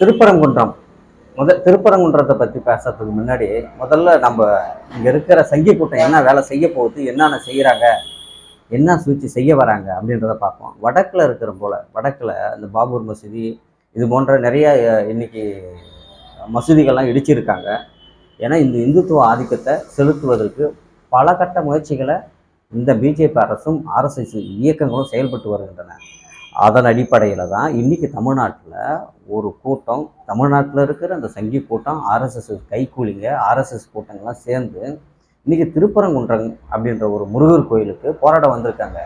திருப்பரங்குன்றம். முதல் திருப்பரங்குன்றத்தை பற்றி பேசுறதுக்கு முன்னாடி முதல்ல நம்ம இங்கே இருக்கிற சங்கி கூட்டம் என்ன வேலை செய்ய போகுது என்னென்ன செய்கிறாங்க என்ன சூழ்ச்சி செய்ய வராங்க அப்படின்றத பார்ப்போம். வடக்கில் இருக்கிற போல் வடக்கில் இந்த பாபூர் மசூதி இது போன்ற நிறைய இன்னைக்கு மசூதிகள்லாம் இடிச்சிருக்காங்க. ஏன்னா இந்த இந்துத்துவ ஆதிக்கத்தை செலுத்துவதற்கு பல கட்ட முயற்சிகளை இந்த பிஜேபி அரசும் ஆர்எஸ்எஸ் இயக்கங்களும் செயல்பட்டு வருகின்றன. அதன் அடிப்படையில் தான் இன்றைக்கி தமிழ்நாட்டில் ஒரு கூட்டம் தமிழ்நாட்டில் இருக்கிற அந்த சங்கி கூட்டம் ஆர்எஸ்எஸ் கைக்கூலிங்க ஆர்எஸ்எஸ் கூட்டங்கள்லாம் சேர்ந்து இன்றைக்கி திருப்பரங்குன்றம் அப்படின்ற ஒரு முருகர் கோயிலுக்கு போராட வந்திருக்காங்க.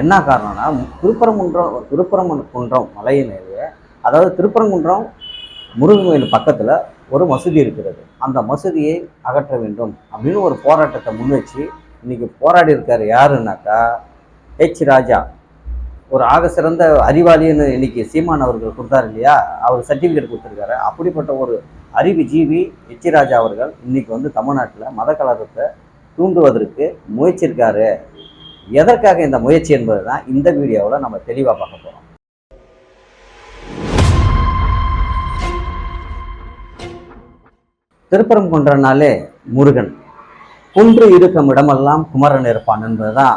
என்ன காரணம்னா திருப்பரங்குன்றம் திருப்பரங்குன்றம் மலையிலேயே அதாவது திருப்பரங்குன்றம் முருகன் கோயில் பக்கத்தில் ஒரு மசூதி இருக்கிறது. அந்த மசூதியை அகற்ற வேண்டும் அப்படின்னு ஒரு போராட்டத்தை முன்வச்சு இன்னைக்கு போராடி இருக்கார் யாருன்னாக்கா ஹெச் ராஜா. ஒரு ஆக சிறந்த அறிவாளின்னு இன்னைக்கு சீமான் அவர்கள் கொடுத்தாரு இல்லையா? அவர் சர்டிஃபிகேட் கொடுத்துருக்காரு. அப்படிப்பட்ட ஒரு அறிவு ஜீவி ஹெச் ராஜா அவர்கள் இன்னைக்கு வந்து தமிழ்நாட்டில் மத கலரத்தை தூண்டுவதற்கு முயற்சிருக்காரு எதற்காக இந்த முயற்சி என்பது தான் இந்த வீடியோவில் நம்ம தெளிவாக பார்க்க போகிறோம் திருப்பரம் கொன்றனாலே முருகன். குன்று இருக்கும் இடமெல்லாம் குமரன் இருப்பான் என்பதுதான்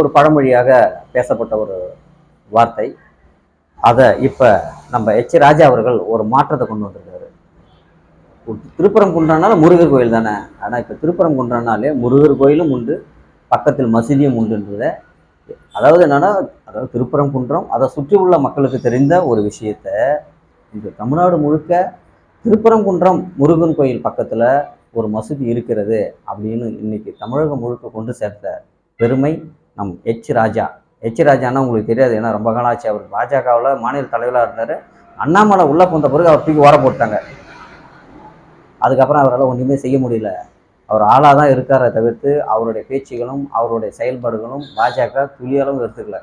ஒரு பழமொழியாக பேசப்பட்ட ஒரு வார்த்தை. அதை இப்போ நம்ம எச். ராஜா அவர்கள் ஒரு மாற்றத்தை கொண்டு வந்திருக்காரு. திருப்பரங்குன்றனால முருகர் கோயில் தானே. ஆனால் இப்போ திருப்பரங்குன்றனாலே முருகர் கோயிலும் உண்டு பக்கத்தில் மசூதியும் உண்டுன்றத. அதாவது என்னன்னா அதாவது திருப்பரங்குன்றம் அதை சுற்றி உள்ள மக்களுக்கு தெரிந்த ஒரு விஷயத்த இந்த தமிழ்நாடு முழுக்க திருப்பரங்குன்றம் முருகன் கோயில் பக்கத்தில் ஒரு மசூதி இருக்கிறது அப்படின்னு இன்னைக்கு தமிழகம் முழுக்க கொண்டு சேர்த்த பெருமை நம் ஹெச் ராஜா. ஹெச் ராஜான்னா உங்களுக்கு தெரியாது. ஏன்னா ரொம்ப காலாச்சு அவர் பாஜகவில் மாநில தலைவராக இருந்தார். அண்ணாமலை உள்ளே போந்த பிறகு அவர் தூக்கி ஓர போட்டாங்க அதுக்கப்புறம் அவரால் ஒன்றுமே செய்ய முடியல. அவர் ஆளாக தான் இருக்காரே தவிர்த்து அவருடைய பேச்சுகளும் அவருடைய செயல்பாடுகளும் பாஜக துளியளவும் எடுத்துக்கல.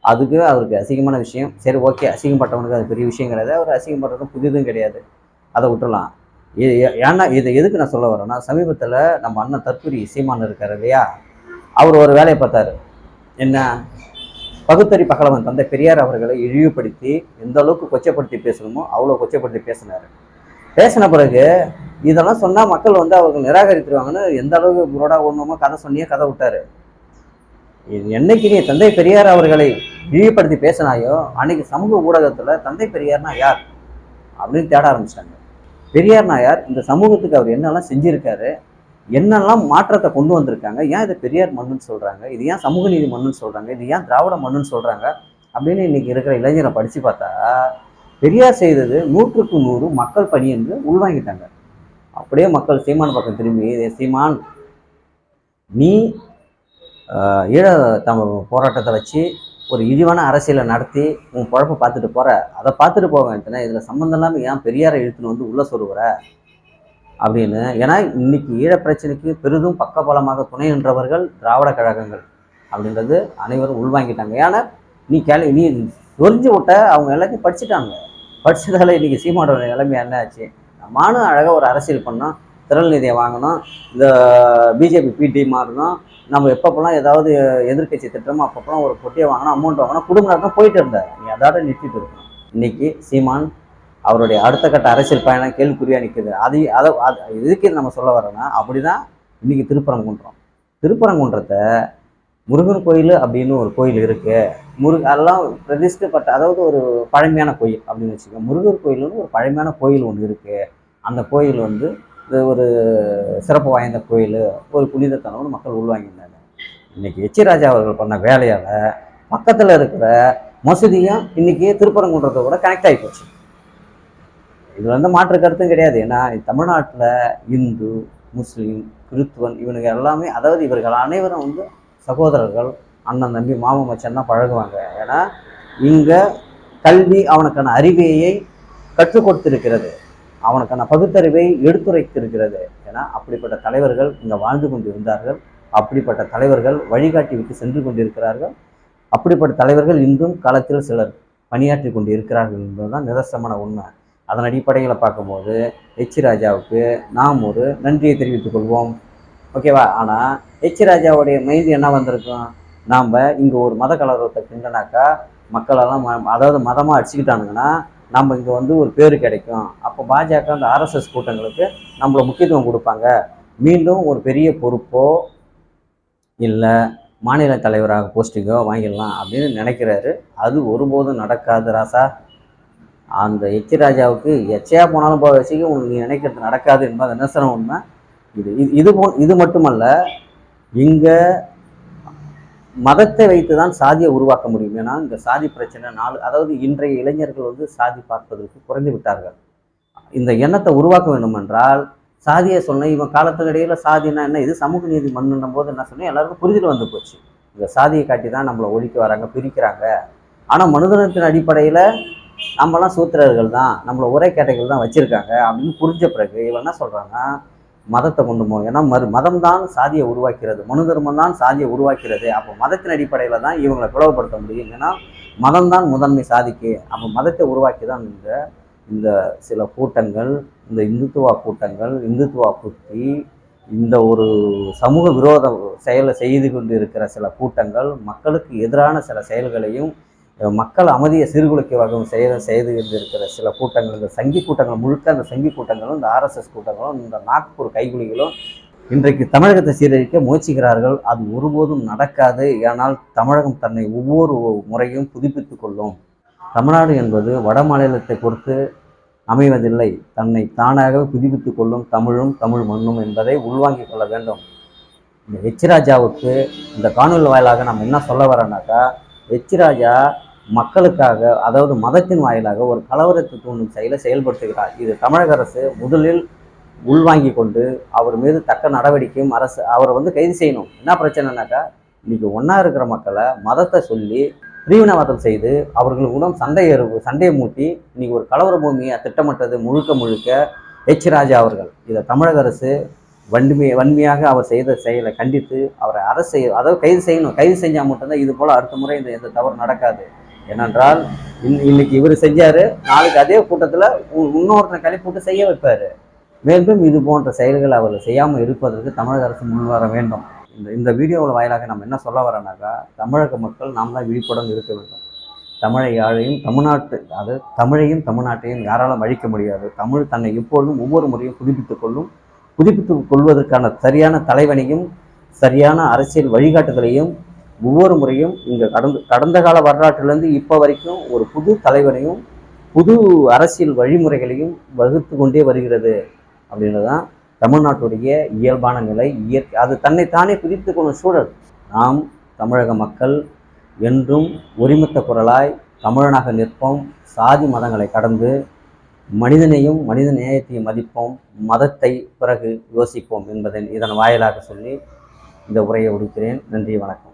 அதுக்கு அவருக்கு அசிங்கமான விஷயம். சரி ஓகே. அசிங்கப்பட்டவனுக்கு அது பெரிய விஷயம் கிடையாது. அவர் அசிங்கப்பட்டதும் புதிதும் கிடையாது. அதை விட்டுலாம் இது ஏ- ஏன்னா இதை எதுக்கு நான் சொல்ல வரேன்னா சமீபத்தில் நம்ம அண்ணன் தற்கொலை சீமான் இருக்கார் இல்லையா? அவர் ஒரு வேலையை பார்த்தாரு. என்ன? பகுத்தறி பகலவன் தந்தை பெரியார் அவர்களை இழிவுபடுத்தி எந்த அளவுக்கு கொச்சப்படுத்தி பேசணுமோ அவ்வளோ கொச்சப்படுத்தி பேசினார். பேசின பிறகு இதெல்லாம் சொன்னால் மக்கள் வந்து அவங்க நிராகரித்துருவாங்கன்னு எந்த அளவுக்கு புரோடா ஒன்றுமோ கதை சொன்னியே கதை விட்டாரு. இது என்னைக்கு நீ தந்தை பெரியார் அவர்களை இழிவுபடுத்தி பேசினாயோ அன்னைக்கு சமூக ஊடகத்தில் தந்தை பெரியார்னா யார் அப்படின்னு தேட ஆரம்பிச்சிட்டாங்க. பெரியார்னா யார் இந்த சமூகத்துக்கு அவர் என்னெல்லாம் செஞ்சுருக்காரு என்னெல்லாம் மாற்றத்தை கொண்டு வந்திருக்காங்க? ஏன் இதை பெரியார் மண்ணுன்னு சொல்கிறாங்க இது ஏன் சமூக நீதி மண்ணுன்னு சொல்கிறாங்க இது ஏன் திராவிட மண்ணுன்னு சொல்கிறாங்க அப்படின்னு இன்னைக்கு இருக்கிற இளைஞரை படித்து பார்த்தா பெரியார் செய்தது நூற்றுக்கு நூறு மக்கள் பணி என்று உள்வாங்கிட்டாங்க. அப்படியே மக்கள் சீமான் பக்கம் திரும்பி சீமான் நீ ஆஹ், ஈழ தம் போராட்டத்தை வச்சு ஒரு இழிவான அரசியலை நடத்தி உன் குழப்ப பார்த்துட்டு போற. அதை பார்த்துட்டு போக வேண்டியதுனா இதில் சம்மந்தம் இல்லாமல் ஏன் பெரியாரை இழுத்துன்னு வந்து உள்ளே சொல்லுவற அப்படின்னு. ஏன்னா இன்னைக்கு ஈழ பிரச்சனைக்கு பெரிதும் பக்கபலமாக துணை நின்றவர்கள் திராவிட கழகங்கள் அப்படின்றது அனைவரும் உள்வாங்கிட்டாங்க. ஏன்னா நீ கேள்வி நீ சொரிஞ்சு விட்ட அவங்க எல்லாத்தையும் படிச்சுட்டாங்க. படிச்சதால இன்னைக்கு சீமானோட நிலைமை என்ன ஆச்சு? நானும் அழகாக ஒரு அரசியல் பண்ணோம். திரள் நிதியை வாங்கணும் இந்த பிஜேபி பிடி மாறணும் நம்ம எப்பப்பெல்லாம் ஏதாவது எதிர்க்கட்சி திட்டமோ அப்பப்பெல்லாம் ஒரு பொட்டியை வாங்கினா அமௌண்ட் வாங்கினா குடும்ப நடத்தம் போயிட்டு இருந்தார் நீ அதோட நிறுத்திட்டு இருக்கணும் இன்னைக்கு சீமான் அவருடைய அடுத்த கட்ட அரசியல் பயணம் கேள்விக்குறியாக நிற்குது அது அதை அது எதுக்கு நம்ம சொல்ல வரோன்னா அப்படி தான் இன்றைக்கி திருப்பரங்குன்றம். திருப்பரங்குன்றத்தை முருகன் கோயில் அப்படின்னு ஒரு கோயில் இருக்குது முருக அதெல்லாம் பிரதிஷ்டப்பட்ட அதாவது ஒரு பழமையான கோயில் அப்படின்னு வச்சுக்கோங்க. முருகர் கோயில்னு ஒரு பழமையான கோயில் ஒன்று இருக்குது அந்த கோயில் வந்து இது ஒரு சிறப்பு வாய்ந்த கோயில் ஒரு புனிதத்தனம்னு மக்கள் உள்வாங்கியிருந்தாங்க. இன்றைக்கி எச்சி ராஜா அவர்கள் பண்ண வேலையால் பக்கத்தில் இருக்கிற மசூதியும் இன்றைக்கி திருப்பரங்குன்றத்தை கூட கனெக்ட் ஆகி போச்சு. இதில் வந்து மாற்று கருத்தும் கிடையாது. ஏன்னா தமிழ்நாட்டில் இந்து முஸ்லீம் கிறிஸ்துவன் இவனுங்க எல்லாமே அதாவது இவர்கள் அனைவரும் வந்து சகோதரர்கள் அண்ணன் தம்பி மாமன் மச்சன் தான் பழகுவாங்க. ஏன்னா இங்கே கல்வி அவனுக்கான அறிவையை கற்றுக் கொடுத்திருக்கிறது. அவனுக்கான பகுத்தறிவை எடுத்துரைத்திருக்கிறது. ஏன்னா அப்படிப்பட்ட தலைவர்கள் இங்கே வாழ்ந்து கொண்டு இருந்தார்கள் அப்படிப்பட்ட தலைவர்கள் வழிகாட்டி விட்டு சென்று கொண்டிருக்கிறார்கள். அப்படிப்பட்ட தலைவர்கள் இன்றும் களத்தில் சிலர் பணியாற்றி கொண்டு இருக்கிறார்கள் என்பதுதான் நிதர்சனமான உண்மை. அதன் அடிப்படையில் பார்க்கும்போது எச் ராஜாவுக்கு நாம் ஒரு நன்றியை தெரிவித்துக் கொள்வோம். ஓகேவா ஆனால் எச் ராஜாவுடைய மைந்து என்ன வந்திருக்கும்? நாம் இங்கே ஒரு மத கலவரத்தை கிண்டனாக்கா மக்களெல்லாம் ம- அதாவது மதமாக அடிச்சுக்கிட்டானுங்கன்னா நம்ம இங்கே வந்து ஒரு பேர் கிடைக்கும். அப்போ பாஜக அந்த ஆர்எஸ்எஸ் கூட்டங்களுக்கு நம்மள முக்கியத்துவம் கொடுப்பாங்க. மீண்டும் ஒரு பெரிய பொறுப்போ இல்லை மாநில தலைவராக போஸ்டிங்கோ வாங்கிடலாம் அப்படின்னு நினைக்கிறாரு. அது ஒருபோதும் நடக்காது ராசா. அந்த எச்சி ராஜாவுக்கு எச்சையாக போனாலும் போக வச்சுக்க உங்களுக்கு நீ நினைக்கிறது நடக்காது என்பது நிதர்சனம் உண்மை? இது இது இது போ இது மட்டுமல்ல இங்கே மதத்தை வைத்து தான் சாதியை உருவாக்க முடியும். ஏன்னா இந்த சாதி பிரச்சனை நாலு அதாவது இன்றைய இளைஞர்கள் வந்து சாதி பார்ப்பதற்கு குறைந்து விட்டார்கள். இந்த எண்ணத்தை உருவாக்க வேண்டும் என்றால் சாதியை சொன்னேன் இவன் காலத்துக்கு இடையில சாதினா என்ன இது சமூக நீதி மண்ணுன்னும் போது என்ன சொன்னேன் எல்லாருக்கும் புரிதல் வந்து போச்சு. இந்த சாதியை காட்டி தான் நம்மளை ஒழிக்க வராங்க பிரிக்கிறாங்க. ஆனால் மனுதனத்தின் அடிப்படையில் நம்மலாம் சூத்திரர்கள் தான் நம்மளை ஒரே கேட்டகரியில் தான் வச்சுருக்காங்க அப்படின்னு புரிஞ்ச பிறகு இவன் என்ன சொல்கிறான்னா மதத்தை கொண்டு போகும் ஏன்னா மறு மதம் தான் சாதியை உருவாக்கிறது மனு தர்மம் தான் சாதியை உருவாக்கிறது. அப்போ மதத்தின் அடிப்படையில் தான் இவங்களை பிளவுபடுத்த முடியும். ஏன்னா மதம் தான் முதன்மை சாதிக்கு. அப்போ மதத்தை உருவாக்கி தான் இந்த இந்த சில கூட்டங்கள் இந்த இந்துத்துவா கூட்டங்கள் இந்துத்துவா புத்தி இந்த ஒரு சமூக விரோத செயலை செய்து கொண்டு இருக்கிற சில கூட்டங்கள் மக்களுக்கு எதிரான சில செயல்களையும் மக்கள் அமைதியை சீர்குலைக்க வகையும் செய்ய செய்து இருந்திருக்கிற இருக்கிற சில கூட்டங்கள் இந்த சங்கி கூட்டங்கள் முழுக்க அந்த சங்கி கூட்டங்களும் இந்த ஆர்எஸ்எஸ் கூட்டங்களும் இந்த நாக்பூர் கைகுலிகளும் இன்றைக்கு தமிழகத்தை சீரழிக்க முயற்சிக்கிறார்கள். அது ஒருபோதும் நடக்காது. ஏனால் தமிழகம் தன்னை ஒவ்வொரு முறையும் புதுப்பித்து கொள்ளும். தமிழ்நாடு என்பது வட மாநிலத்தை பொறுத்து அமைவதில்லை. தன்னை தானாக புதுப்பித்து கொள்ளும் தமிழும் தமிழ் மண்ணும் என்பதை உள்வாங்கிக் கொள்ள வேண்டும். இந்த எச்சிராஜாவுக்கு இந்த காணொலி வாயிலாக நம்ம என்ன சொல்ல வரோன்னாக்கா எச்சிராஜா மக்களுக்காக அதாவது மதத்தின் வாயிலாக ஒரு கலவரத்தை தூண்டும் செயலை செயல்படுத்துகிறார். இது தமிழக அரசு முதலில் உள்வாங்கி கொண்டு அவர் மீது தக்க நடவடிக்கையும் அரசு அவரை வந்து கைது செய்யணும். என்ன பிரச்சனைனாக்கா இன்னைக்கு ஒன்றா இருக்கிற மக்களை மதத்தை சொல்லி பிரிவினவாதம் செய்து அவர்களுடன் சண்டை எருவு சண்டையை மூட்டி இன்னைக்கு ஒரு கலவர பூமியை திட்டமிட்டது முழுக்க முழுக்க எச் ராஜா அவர்கள். இதை தமிழக அரசு வன்மை வன்மையாக அவர் செய்த செயலை கண்டித்து அவரை அரசு அதாவது கைது செய்யணும். கைது செஞ்சால் மட்டும்தான் இது போல் அடுத்த முறை இந்த எந்த தவறு நடக்காது. ஏனென்றால் இன் இன்னைக்கு இவர் செஞ்சார் நாளைக்கு அதே கூட்டத்தில் இன்னொருத்தனை கழிப்பூட்டு செய்ய வைப்பார். மேலும் இது போன்ற செயல்கள் அவர்கள் செய்யாமல் இருப்பதற்கு தமிழக அரசு முன்வர வேண்டும். இந்த இந்த வீடியோவில் வாயிலாக நம்ம என்ன சொல்ல வரோம்னாக்கா தமிழக மக்கள் நாம் தான் விழிப்புடன் இருக்க வேண்டும். தமிழை யாழையும் தமிழ்நாட்டு அது தமிழையும் தமிழ்நாட்டையும் யாராலும் அழிக்க முடியாது. தமிழ் தன்னை எப்பொழுதும் ஒவ்வொரு முறையும் புதுப்பித்துக் கொள்ளும் புதுப்பித்துக் கொள்வதற்கான சரியான தலைவனையும் சரியான அரசியல் வழிகாட்டுதலையும் ஒவ்வொரு முறையும் இங்கே கடந்த கடந்த கால வரலாற்றிலிருந்து இப்போ வரைக்கும் ஒரு புது தலைவனையும் புது அரசியல் வழிமுறைகளையும் வகுத்து கொண்டே வருகிறது அப்படின்றது தான் தமிழ்நாட்டுடைய இயல்பான நிலை இயற்கை அது தன்னைத்தானே தானே கொள்ளும் சூழல். நாம் தமிழக மக்கள் என்றும் ஒருமித்த குரலாய் தமிழனாக நிற்போம் சாதி மதங்களை கடந்து மனிதனையும் மனித நேயத்தையும் மதிப்போம் மதத்தை பிறகு யோசிப்போம் என்பதை இதன் வாயிலாக சொல்லி இந்த உரையை முடிக்கிறேன். நன்றி வணக்கம்.